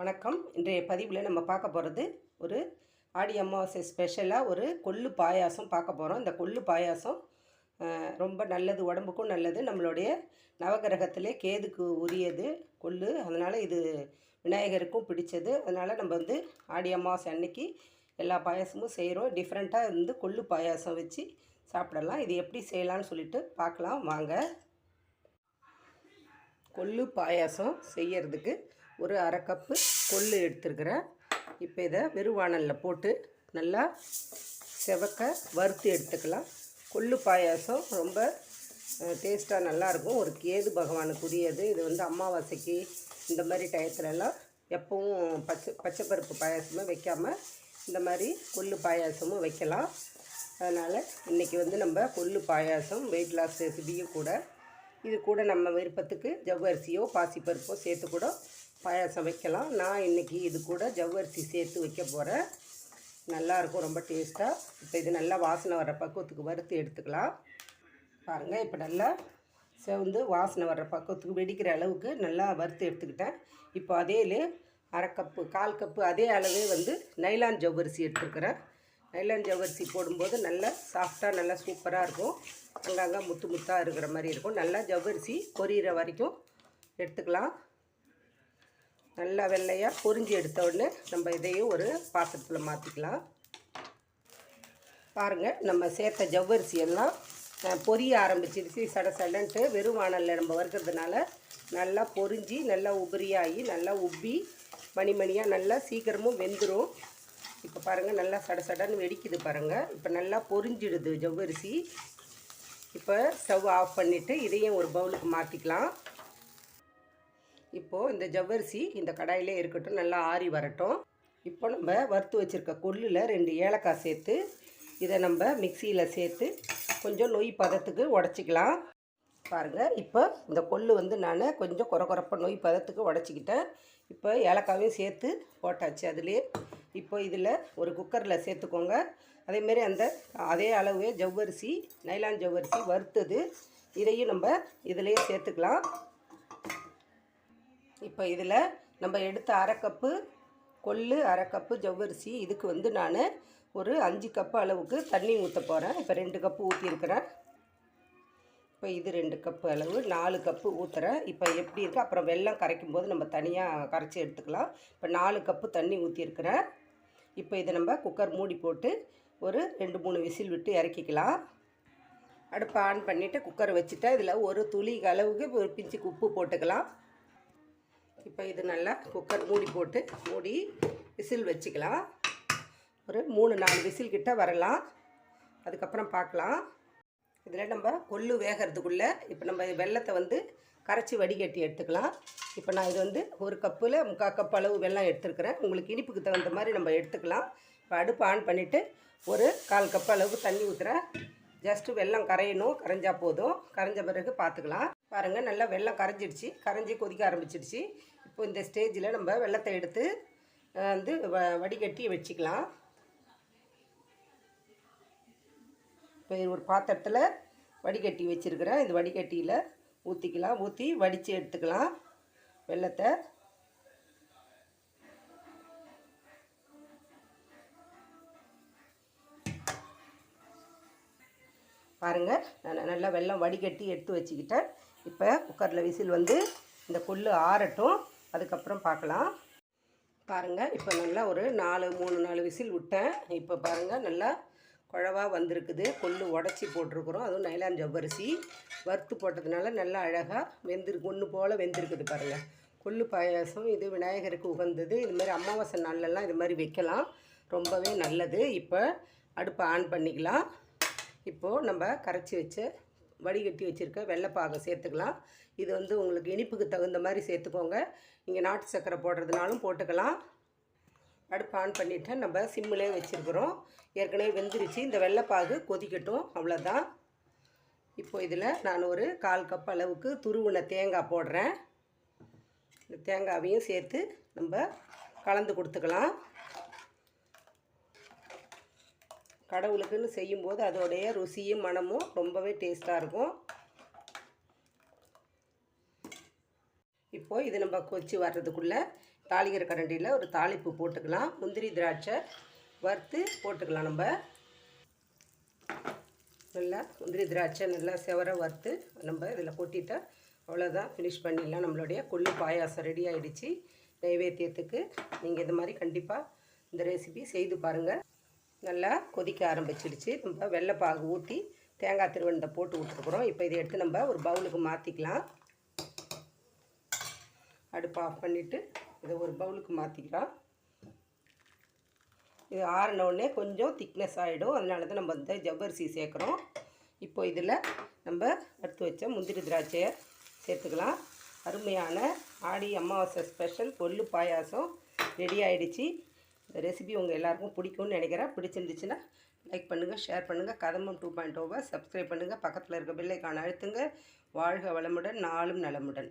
வணக்கம். இன்றைய பதிவில் நம்ம பார்க்க போகிறது ஒரு ஆடி அமாவாசை ஸ்பெஷலாக ஒரு கொள்ளு பாயாசம் பார்க்க போகிறோம் இந்த கொள்ளு பாயாசம் ரொம்ப நல்லது உடம்புக்கும் நல்லது. நம்மளுடைய நவகிரகத்திலே கேதுக்கு உரியது கொள்ளு. அதனால் இது விநாயகருக்கும் பிடிச்சது. அதனால் நம்ம வந்து ஆடி அமாவாசை அன்னைக்கு எல்லா பாயாசமும் செய்கிறோம் டிஃப்ரெண்ட்டாக இருந்து கொள்ளு பாயாசம் வச்சு சாப்பிடலாம். இது எப்படி செய்யலாம்னு சொல்லிட்டு பார்க்கலாம். வாங்க. கொள்ளு பாயாசம் செய்யறதுக்கு ஒரு அரை கப்பு கொள்ளு எடுத்துருக்கிறேன். இப்போ இதை வெறுவானலில் போட்டு நல்லா செவக்க வறுத்து எடுத்துக்கலாம். கொள்ளு பாயாசம் ரொம்ப டேஸ்ட்டாக நல்லாயிருக்கும் ஒரு கேது பகவானுக்குரியது இது வந்து அமாவாசைக்கு இந்த மாதிரி டயத்துலலாம் எப்பவும் பச்சை பச்சைப்பருப்பு பாயாசமும் வைக்காமல் இந்த மாதிரி கொள்ளு பாயாசமும் வைக்கலாம். அதனால் இன்றைக்கி வந்து நம்ம கொள்ளு பாயாசம் வெயிட் லாஸ் ரெசிபியும் கூட இது கூட நம்ம விருப்பத்துக்கு ஜவ்வரிசியோ பாசிப்பருப்போ சேர்த்து கூட பாயாசம் வைக்கலாம். நான் இன்றைக்கி இது கூட ஜவ்வரிசி சேர்த்து வைக்க போகிறேன் நல்லாயிருக்கும் ரொம்ப டேஸ்ட்டாக இப்போ இது நல்லா வாசனை வர்ற பக்குவத்துக்கு வறுத்து எடுத்துக்கலாம். பாருங்கள் இப்போ நல்லா செவந்து வாசனை வர்ற பக்குவத்துக்கு வெடிக்கிற அளவுக்கு நல்லா வறுத்து எடுத்துக்கிட்டேன். இப்போ அதேலே அரை கப்பு கால் கப்பு அதே அளவே வந்து நைலான் ஜவ்வரிசி எடுத்துருக்கிறேன். நைலான் ஜவ்வரிசி போடும்போது நல்லா சாஃப்டாக நல்லா சூப்பராக இருக்கும். அங்கங்கே முத்து முத்தாக இருக்கிற மாதிரி இருக்கும். நல்லா ஜவ்வரிசி பொரியிற வரைக்கும் எடுத்துக்கலாம். நல்லா வெள்ளையாக பொறிஞ்சி எடுத்த உடனே நம்ம இதையும் ஒரு பாத்திரத்தில் மாற்றிக்கலாம் பாருங்கள் நம்ம சேர்த்த ஜவ்வரிசி எல்லாம் பொரிய ஆரம்பிச்சிருச்சு. சட சடன்ட்டு வெறும் வானலில் நம்ம வறுக்கிறதுனால நல்லா பொரிஞ்சு நல்லா உபரியாகி நல்லா உப்பி மணி மணியாக நல்லா சீக்கிரமும் வெந்துடும் இப்போ பாருங்கள் நல்லா சட சடன்னு வெடிக்குது பாருங்கள் இப்போ நல்லா பொரிஞ்சிடுது ஜவ்வரிசி. இப்போ ஸ்டவ் ஆஃப் பண்ணிவிட்டு இதையும் ஒரு பவுலுக்கு மாற்றிக்கலாம் இப்போது இந்த ஜவ்வரிசி இந்த கடாயிலே இருக்கட்டும் நல்லா ஆறி வரட்டும். இப்போ நம்ம வறுத்து வச்சுருக்க கொள்ளில் ரெண்டு ஏலக்காய் சேர்த்து இதை நம்ம மிக்சியில் சேர்த்து கொஞ்சம் நொய் பதத்துக்கு உடச்சிக்கலாம். பாருங்கள் இப்போ இந்த கொள்ளு வந்து நான் கொஞ்சம் குறை குறைப்பாக நொய் பதத்துக்கு உடச்சிக்கிட்டேன். இப்போ ஏலக்காவையும் சேர்த்து போட்டாச்சு அதுலேயே. இப்போ இதில் ஒரு குக்கரில் சேர்த்துக்கோங்க. அதேமாரி அந்த அதே அளவு ஜவ்வரிசி நைலான் ஜவ்வரிசி வறுத்தது இதையும் நம்ம இதிலையே சேர்த்துக்கலாம். இப்போ இதில் நம்ம எடுத்த அரை கப்பு கொள்ளு அரை கப்பு ஜவ்வரிசி. இதுக்கு வந்து நான் ஒரு அஞ்சு கப்பு அளவுக்கு தண்ணி ஊற்ற போகிறேன் இப்போ ரெண்டு கப்பு ஊற்றிருக்கிறேன் இப்போ இது ரெண்டு கப்பு அளவு. நாலு கப்பு ஊற்றுறேன் இப்போ எப்படி இருக்குது அப்புறம் வெள்ளம் கரைக்கும் போது நம்ம தனியாக கரைச்சி எடுத்துக்கலாம். இப்போ நாலு கப்பு தண்ணி ஊற்றிருக்கிறேன் இப்போ இதை நம்ம குக்கர் மூடி போட்டு ஒரு ரெண்டு மூணு விசில் விட்டு இறக்கிக்கலாம். அடுப்பை ஆன் பண்ணிவிட்டு குக்கர் வச்சுட்டா இதில் ஒரு துளி அளவுக்கு ஒரு பிஞ்சுக்கு உப்பு போட்டுக்கலாம். இப்போ இது நல்லா குக்கர் மூடி போட்டு மூடி விசில் வச்சுக்கலாம். ஒரு மூணு நாலு விசில் கிட்ட வரலாம். அதுக்கப்புறம் பார்க்கலாம். இதில் நம்ம கொள்ளு வேகிறதுக்குள்ளே இப்போ நம்ம வெள்ளத்தை வந்து கரைச்சி வடிகட்டி எடுத்துக்கலாம். இப்போ நான் இது வந்து ஒரு கப்பில் முக்கால் கப் அளவு வெள்ளம் எடுத்துருக்கிறேன். உங்களுக்கு இனிப்புக்கு தகுந்த மாதிரி நம்ம எடுத்துக்கலாம். இப்போ அடுப்பு ஆன் பண்ணிவிட்டு ஒரு கால் கப் அளவுக்கு தண்ணி ஊற்றுறேன் ஜஸ்ட்டு வெல்லம் கரையணும். கரைஞ்சால் போதும். கரைஞ்ச பிறகு பார்த்துக்கலாம். பாருங்கள் நல்லா வெள்ளம் கரைஞ்சிடுச்சு. கரைஞ்சி கொதிக்க ஆரம்பிச்சிடுச்சு. இப்போ இந்த ஸ்டேஜில் நம்ம வெள்ளத்தை எடுத்து வந்து வ வடிகட்டி வச்சுக்கலாம். இப்போ ஒரு பாத்திரத்தில் வடிகட்டி வச்சுருக்கிறேன். இந்த வடிகட்டியில் ஊற்றிக்கலாம் ஊற்றி வடித்து எடுத்துக்கலாம் வெள்ளத்தை. பாருங்கள் நான் நல்லா வெள்ளம் வடிகட்டி எடுத்து வச்சுக்கிட்டேன். இப்போ குக்கரில் விசில் வந்து இந்த கொள்ளு ஆறட்டும். அதுக்கப்புறம் பார்க்கலாம். பாருங்கள் இப்போ நல்லா ஒரு நாலு மூணு நாலு விசில் விட்டேன். இப்போ பாருங்கள் நல்லா குழவா வந்திருக்குது. கொள்ளு உடச்சி போட்டிருக்குறோம். அதுவும் நைலான் ஜவ்வரிசி வறுத்து போட்டதுனால நல்லா அழகாக வெந்திருக்கு ஒன்று போல் வெந்திருக்குது பாருங்கள் கொள்ளு பாயாசம் இது விநாயகருக்கு உகந்தது. இது மாதிரி அமாவாசை நாள்லலாம் இது மாதிரி வைக்கலாம். ரொம்பவே நல்லது. இப்போ அடுப்பை ஆன் பண்ணிக்கலாம். இப்போது நம்ம கரைச்சி வச்ச வடிகட்டி வச்சுருக்க வெள்ளைப்பாகை சேர்த்துக்கலாம். இது வந்து உங்களுக்கு இனிப்புக்கு தகுந்த மாதிரி சேர்த்துக்கோங்க. இங்கே நாட்டு சர்க்கரை போடுறதுனாலும் போட்டுக்கலாம். அடுப்பு ஆன் பண்ணிவிட்டு நம்ம சிம்மிலே வச்சுருக்குறோம். ஏற்கனவே வெந்துருச்சு. இந்த வெள்ளைப்பாகு கொதிக்கட்டும். அவ்வளோதான் இப்போ இதில் நான் ஒரு கால் கப் அளவுக்கு துருவின தேங்காய் போடுறேன். இந்த தேங்காவையும் சேர்த்து நம்ம கலந்து கொடுத்துக்கலாம். கடவுளுக்குன்னு செய்யும்போது அதோடைய ருசியும் மனமும் ரொம்பவே டேஸ்ட்டாக இருக்கும். இப்போது இது நம்ம கொச்சி வர்றதுக்குள்ளே தாளிக்கிற கரண்டியில் ஒரு தாளிப்பு போட்டுக்கலாம். முந்திரி திராட்சை வறுத்து போட்டுக்கலாம் நம்ம. நல்லா முந்திரி திராட்சை நல்லா செவர வறுத்து நம்ம இதில் கொட்டிட்டா அவ்வளோதான் ஃபினிஷ் பண்ணிடலாம். நம்மளுடைய கொள்ளு பாயாசம் ரெடி ஆகிடுச்சு நைவேத்தியத்துக்கு நீங்கள் இந்த மாதிரி கண்டிப்பாக இந்த ரெசிபி செய்து பாருங்கள் நல்லா கொதிக்க ஆரம்பிச்சிடுச்சு. நம்ம வெள்ளைப்பாகு ஊற்றி தேங்காய் திருவண்ணத்தை போட்டு விட்டுருக்குறோம் இப்போ இதை எடுத்து நம்ம ஒரு பவுலுக்கு மாற்றிக்கலாம் அடுப்பு ஆஃப் பண்ணிவிட்டு இதை ஒரு பவுலுக்கு மாற்றிக்கலாம் இது ஆறின உடனே கொஞ்சம் திக்னஸ் ஆகிடும் அதனால தான் நம்ம இந்த ஜவ்வரிசி சேர்க்குறோம். இப்போ இதில் நம்ம எடுத்து வச்ச முந்திரி திராட்சையை சேர்த்துக்கலாம். அருமையான ஆடி அமாவாசை ஸ்பெஷல் கொள்ளு பாயாசம் ரெடி ஆகிடுச்சி ரெசிபி உங்கள் எல்லாருக்கும் பிடிக்கும்னு நினைக்கிறேன். பிடிச்சிருந்துச்சுன்னா லைக் பண்ணுங்கள் ஷேர் பண்ணுங்கள் கதம்பம் டூ பாயிண்ட் ஓவை oh சப்ஸ்கிரைப் பண்ணுங்கள் பக்கத்தில் இருக்க பில்லைக்கான அழுத்துங்க. வாழ்க வளமுடன் நாளும் நலமுடன்.